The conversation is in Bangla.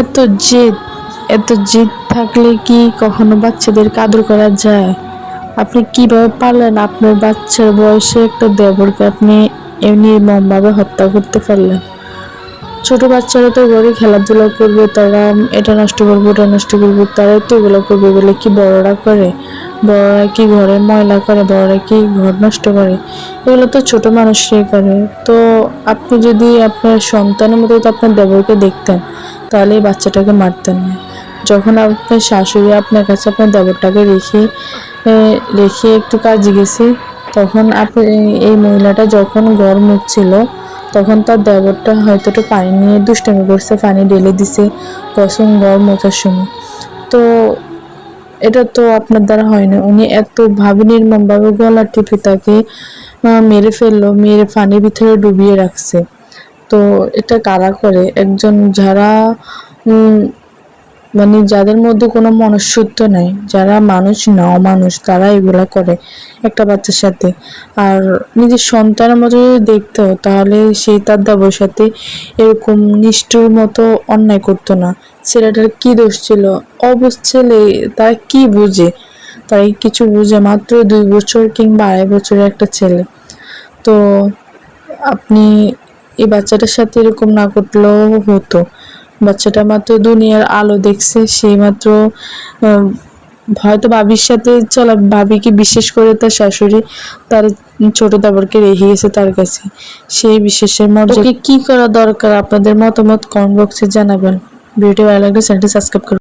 এত জেদ এত জেদ থাকলে কি কখনো বাচ্চাদের কাদর করা যায়? আপনি কীভাবে পারলেন আপনার বাচ্চার বয়সে একটা দেবরকে আপনি এমনি মমভাবে হত্যা করতে পারলেন? ছোট বাচ্চারা তো ঘরে খেলাধুলা করবে, তারা এটা নষ্ট করবে, ওটা নষ্ট করবে, তারাই তো এগুলো করবে, এগুলো কি বড়রা করে? বড়রা কি ঘরে ময়লা করে, বড়রা কি ঘর নষ্ট করে? এগুলো তো ছোট মানুষরাই করে। তো আপনি যদি আপনার সন্তানের মতো তো আপনার দেবরকে দেখতেন তাহলে বাচ্চাটাকে মারতেন। না যখন আপনার শাশুড়ি আপনার কাছে আপনার দেবরটাকে রেখে রেখে একটু কাজে গেছে তখন আপনি এই মহিলাটা যখন ঘর মুছছিল, তখন তার দেবরটা হয়তো একটু পানি নিয়ে দুষ্টামি করছে, পানি ঢেলে দিছে, কসম ঘর মোছার সময়। তো এটা তো আপনার দ্বারা হয় না উনি এত ভাবে নির্মমভাবে গলা টিপে তাকে মেরে ফেলল, মেরে পানির ভিতরে ডুবিয়ে রাখছে। তো এটা কারা করে? একজন যারা মানে যাদের মধ্যে কোনো মনুষ্যত্ব নাই, যারা মানুষ না, অমানুষ, তারা এগুলা করে একটা বাচ্চার সাথে। আর নিজের সন্তানের মতো যদি দেখতো, তাহলে সেই তার দেবর সাথে এরকম নিষ্ঠুর মতো অন্যায় করতো না। ছেলেটার কি দোষ ছিল? অবুঝ ছেলে, তারা কি বুঝে? তাই কিছু বুঝে মাত্র দুই বছর কিংবা আড়াই বছরের একটা ছেলে। তো আপনি এই বাচ্চাটার সাথে এরকম না করলেও হতো। বাচ্চাটা মাত্র দুনিয়ার আলো দেখছে, সেই মাত্র হয়তো ভাবির সাথে চলা, ভাবিকে বিশেষ করে তার শাশুড়ি, তার ছোট দাবরকে রেখে গেছে তার কাছে। সেই বিশেষের মর্যাদা কি করা দরকার? আপনাদের মতামত কমেন্ট বক্সে জানাবেন। ভিডিও ভালো লাগলে চ্যানেলটি সাবস্ক্রাইব করুন